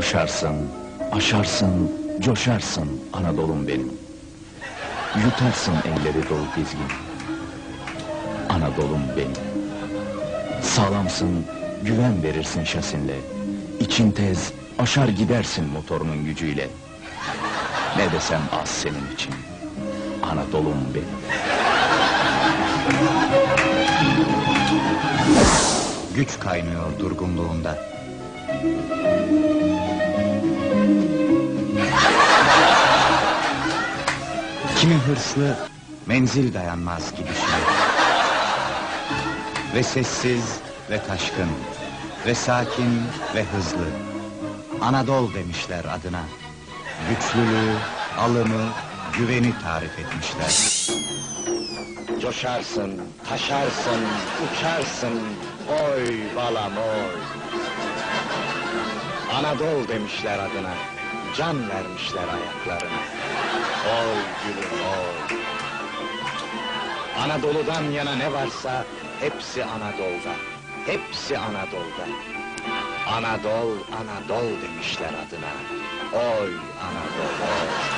Koşarsın, aşarsın, coşarsın Anadolu'm benim. Yutarsın elleri dolu dizgin. Anadolu'm benim. Sağlamsın, güven verirsin şasinle. İçin tez, aşar gidersin motorunun gücüyle. Ne desem az senin için. Anadolu'm benim. Güç kaynıyor durgunluğunda. Kimi hırslı, menzil dayanmaz gidişine. Ve sessiz ve taşkın, ve sakin ve hızlı. Anadolu demişler adına. Güçlülüğü, alımı, güveni tarif etmişler. Coşarsın, taşarsın, uçarsın, oy balam oy. Anadolu demişler adına, can vermişler ayaklarına. Oy gülüm oy. Anadolu'dan yana ne varsa hepsi Anadolu'da, hepsi Anadolu'da. Anadol, Anadol demişler adına. Oy Anadolu.